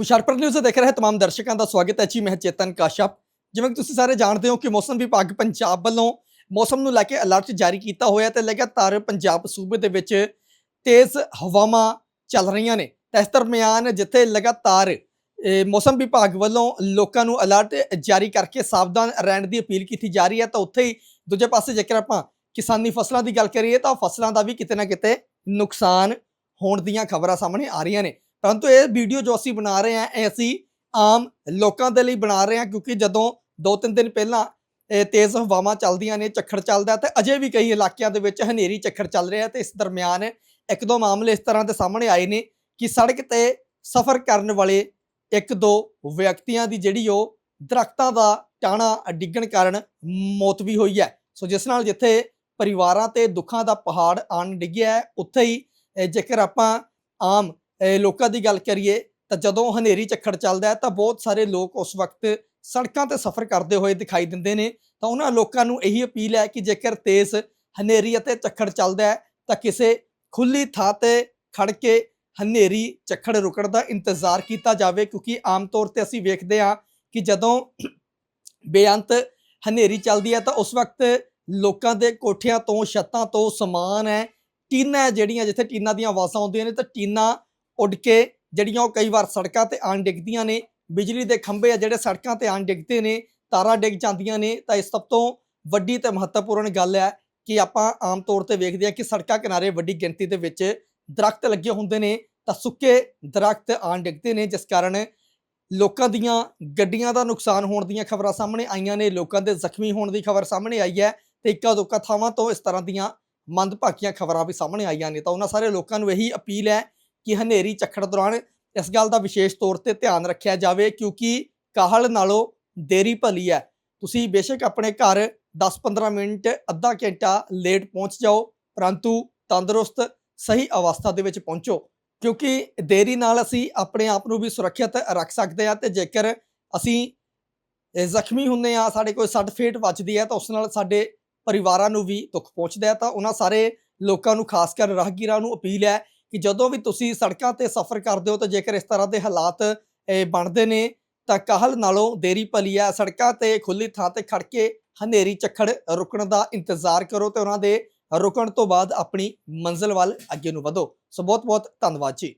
Hoshiarpur news ਦੇਖ ਰਹੇ तमाम ਦਰਸ਼ਕਾਂ ਦਾ ਸਵਾਗਤ ਹੈ ਜੀ ਮੈਂ ਚੇਤਨ ਕਾਸ਼ਪ ਜਿਵੇਂ ਕਿ ਤੁਸੀਂ ਸਾਰੇ ਜਾਣਦੇ ਹੋ ਕਿ ਮੌਸਮ ਵਿਭਾਗ ਪੰਜਾਬ ਵੱਲੋਂ ਮੌਸਮ ਨੂੰ ਲੈ ਕੇ ਅਲਰਟ ਜਾਰੀ ਕੀਤਾ ਹੋਇਆ ਹੈ ਤੇ ਲਗਾਤਾਰ ਪੰਜਾਬ ਸੂਬੇ ਦੇ ਵਿੱਚ ਤੇਜ਼ ਹਵਾਵਾਂ ਚੱਲ ਰਹੀਆਂ ਨੇ ਤਾਂ ਇਸ ਦਰਮਿਆਨ ਜਿੱਥੇ ਲਗਾਤਾਰ ਇਹ ਮੌਸਮ ਵਿਭਾਗ ਵੱਲੋਂ ਲੋਕਾਂ ਨੂੰ ਅਲਰਟ ਜਾਰੀ ਕਰਕੇ ਸਾਵਧਾਨ ਰਹਿਣ ਦੀ ਅਪੀਲ ਕੀਤੀ ਜਾ ਰਹੀ ਹੈ ਤਾਂ ਉੱਥੇ ਹੀ ਦੂਜੇ ਪਾਸੇ ਜੇਕਰ ਆਪਾਂ ਕਿਸਾਨੀ ਫਸਲਾਂ ਦੀ ਗੱਲ ਕਰੀਏ ਤਾਂ ਫਸਲਾਂ ਦਾ ਵੀ ਕਿਤੇ ਨਾ ਕਿਤੇ ਨੁਕਸਾਨ ਹੋਣ ਦੀਆਂ ਖਬਰਾਂ ਸਾਹਮਣੇ ਆ ਰਹੀਆਂ ਨੇ ਪਰੰਤੂ ਇਹ ਵੀਡੀਓ ਜੋ ਅਸੀਂ ਬਣਾ ਰਹੇ ਹਾਂ, ਇਹ ਅਸੀਂ ਆਮ ਲੋਕਾਂ ਦੇ ਲਈ ਬਣਾ ਰਹੇ ਹਾਂ, ਕਿਉਂਕਿ ਜਦੋਂ ਦੋ ਤਿੰਨ ਦਿਨ ਪਹਿਲਾਂ ਇਹ ਤੇਜ਼ ਹਵਾਵਾਂ ਚੱਲਦੀਆਂ ਨੇ ਝੱਖੜ ਚੱਲਦਾ ਤੇ ਅਜੇ ਵੀ ਕਈ ਇਲਾਕਿਆਂ ਦੇ ਵਿੱਚ ਹਨੇਰੀ ਝੱਖੜ ਚੱਲ ਰਿਹਾ ਤੇ ਇਸ ਦਰਮਿਆਨ ਇੱਕ ਦੋ ਮਾਮਲੇ ਇਸ ਤਰ੍ਹਾਂ ਦੇ ਸਾਹਮਣੇ ਆਏ ਨੇ ਕਿ ਸੜਕ ਤੇ ਸਫ਼ਰ ਕਰਨ ਵਾਲੇ ਇੱਕ ਦੋ ਵਿਅਕਤੀਆਂ ਦੀ ਜਿਹੜੀ ਉਹ ਦਰਖਤਾਂ ਦਾ ਟਾਣਾ ਡਿੱਗਣ ਕਾਰਨ ਮੌਤ ਵੀ ਹੋਈ ਹੈ। ਸੋ ਜਿਸ ਨਾਲ ਜਿੱਥੇ ਪਰਿਵਾਰਾਂ ਤੇ ਦੁੱਖਾਂ ਦਾ ਪਹਾੜ ਆਣ ਡਿੱਗਿਆ ਉੱਥੇ ਹੀ ਜੇਕਰ ਆਪਾਂ ਆਮ ਲੋਕਾਂ ਦੀ ਗੱਲ ਕਰੀਏ ਤਾਂ ਜਦੋਂ ਹਨੇਰੀ ਝੱਖੜ ਚੱਲਦਾ ਤਾਂ ਬਹੁਤ ਸਾਰੇ ਲੋਕ ਉਸ ਵਕਤ ਸੜਕਾਂ ਤੇ ਸਫ਼ਰ ਕਰਦੇ ਹੋਏ ਦਿਖਾਈ ਦਿੰਦੇ ਨੇ। ਤਾਂ ਉਹਨਾਂ ਲੋਕਾਂ ਨੂੰ ਇਹੀ ਅਪੀਲ ਹੈ ਕਿ ਜੇਕਰ ਤੇਜ਼ ਹਨੇਰੀ ਅਤੇ ਝੱਖੜ ਚੱਲਦਾ ਹੈ ਤਾਂ ਕਿਸੇ ਖੁੱਲੀ ਥਾਂ ਤੇ ਖੜ ਕੇ ਹਨੇਰੀ ਝੱਖੜ ਰੁਕਣ ਦਾ ਇੰਤਜ਼ਾਰ ਕੀਤਾ ਜਾਵੇ। ਕਿਉਂਕਿ ਆਮ ਤੌਰ ਤੇ ਅਸੀਂ ਵੇਖਦੇ ਹਾਂ ਕਿ ਜਦੋਂ ਬੇਅੰਤ ਹਨੇਰੀ ਚੱਲਦੀ ਹੈ ਤਾਂ ਉਸ ਵਕਤ ਲੋਕਾਂ ਦੇ ਕੋਠਿਆਂ ਤੋਂ ਛੱਤਾਂ ਤੋਂ ਸਮਾਨ ਹੈ, ਟੀਨਾਂ ਹੈ ਜਿਹੜੀਆਂ ਜਿੱਥੇ ਟੀਨਾਂ ਦੀਆਂ ਆਵਾਜ਼ਾਂ ਆਉਂਦੀਆਂ ਨੇ ਤਾਂ ਟੀਨਾਂ ਉੱਡ ਕੇ ਜਿਹੜੀਆਂ ਉਹ ਕਈ ਵਾਰ ਸੜਕਾਂ ਤੇ ਆਣ ਡਿੱਗਦੀਆਂ ਨੇ, ਬਿਜਲੀ ਦੇ ਖੰਭੇ ਆ ਜਿਹੜੇ ਸੜਕਾਂ ਤੇ ਆਣ ਡਿੱਗਦੇ ਨੇ, ਤਾਰਾਂ ਡਿੱਗ ਜਾਂਦੀਆਂ ਨੇ, ਤਾਂ ਇਹ ਸਭ ਤੋਂ ਵੱਡੀ ਤੇ ਮਹੱਤਵਪੂਰਨ ਗੱਲ ਹੈ ਕਿ ਆਪਾਂ ਆਮ ਤੌਰ ਤੇ ਵੇਖਦੇ ਹਾਂ ਕਿ ਸੜਕਾਂ ਕਿਨਾਰੇ ਵੱਡੀ ਗਿਣਤੀ ਦੇ ਵਿੱਚ ਦਰਖਤ ਲੱਗੇ ਹੁੰਦੇ ਨੇ, ਤਾਂ ਸੁੱਕੇ ਦਰਖਤ ਆਣ ਡਿੱਗਦੇ ਨੇ, ਜਿਸ ਕਾਰਨ ਲੋਕਾਂ ਦੀਆਂ ਗੱਡੀਆਂ ਦਾ ਨੁਕਸਾਨ ਹੋਣ ਦੀਆਂ ਖਬਰਾਂ ਸਾਹਮਣੇ ਆਈਆਂ ਨੇ, ਲੋਕਾਂ ਦੇ ਜ਼ਖਮੀ ਹੋਣ ਦੀ ਖਬਰ ਸਾਹਮਣੇ ਆਈ ਹੈ ਤੇ ਇੱਕਾ ਦੁੱਕਾ ਥਾਵਾਂ ਤੋਂ ਇਸ ਤਰ੍ਹਾਂ ਦੀਆਂ ਮੰਦਭਾਗੀਆਂ ਖਬਰਾਂ ਵੀ ਸਾਹਮਣੇ ਆਈਆਂ ਨੇ, ਤਾਂ ਉਹਨਾਂ ਸਾਰੇ ਲੋਕਾਂ ਨੂੰ ਇਹੀ ਅਪੀਲ ਹੈ ਕਿ ਹਨੇਰੀ ਝੱਖੜ ਦੌਰਾਨ ਇਸ ਗੱਲ ਦਾ ਵਿਸ਼ੇਸ਼ ਤੌਰ ਤੇ ਧਿਆਨ ਰੱਖਿਆ ਜਾਵੇ, ਕਿਉਂਕਿ ਕਾਹਲ ਨਾਲੋਂ ਦੇਰੀ ਭਲੀ ਹੈ। ਤੁਸੀਂ ਬੇਸ਼ੱਕ ਆਪਣੇ ਘਰ 10-15 ਮਿੰਟ, ਅੱਧਾ ਘੰਟਾ ਲੇਟ ਪਹੁੰਚ ਜਾਓ, ਪਰੰਤੂ ਤੰਦਰੁਸਤ, ਸਹੀ ਅਵਸਥਾ ਦੇ ਵਿੱਚ ਪਹੁੰਚੋ, ਕਿਉਂਕਿ ਦੇਰੀ ਨਾਲ ਅਸੀਂ ਆਪਣੇ ਆਪ ਨੂੰ ਵੀ ਸੁਰੱਖਿਅਤ ਰੱਖ ਸਕਦੇ ਹਾਂ ਤੇ ਜੇਕਰ ਅਸੀਂ ਜ਼ਖਮੀ ਹੁੰਦੇ ਆ ਸਾਡੇ ਕੋਈ ਸੱਟ ਫੇਟ ਵੱਜਦੀ ਹੈ ਤਾਂ ਉਸ ਨਾਲ ਸਾਡੇ ਪਰਿਵਾਰਾਂ ਨੂੰ ਵੀ ਦੁੱਖ ਪਹੁੰਚਦਾ ਹੈ ਤਾਂ ਉਹਨਾਂ ਸਾਰੇ ਲੋਕਾਂ ਨੂੰ, ਖਾਸ ਕਰ ਰਾਹਗੀਰਾਂ ਨੂੰ ਅਪੀਲ ਹੈ ਕਿ ਜਦੋਂ ਵੀ ਤੁਸੀਂ ਸੜਕਾਂ ਤੇ ਸਫ਼ਰ ਕਰਦੇ ਹੋ ਤਾਂ ਜੇਕਰ ਇਸ ਤਰ੍ਹਾਂ ਦੇ ਹਾਲਾਤ ਬਣਦੇ ਨੇ, ਤਾਂ ਕਾਹਲ ਨਾਲੋਂ ਦੇਰੀ ਭਲੀ ਹੈ। ਸੜਕਾਂ ਤੇ ਖੁੱਲੀ ਥਾਂ ਤੇ ਖੜ ਕੇ ਹਨੇਰੀ ਚੱਖੜ ਰੁਕਣ ਦਾ ਇੰਤਜ਼ਾਰ ਕਰੋ ਤੇ ਉਹਨਾਂ ਦੇ ਰੁਕਣ ਤੋਂ ਬਾਅਦ ਆਪਣੀ ਮੰਜ਼ਿਲ ਵੱਲ ਅੱਗੇ ਨੂੰ ਵਧੋ। ਸੋ ਬਹੁਤ ਬਹੁਤ ਧੰਨਵਾਦ ਜੀ।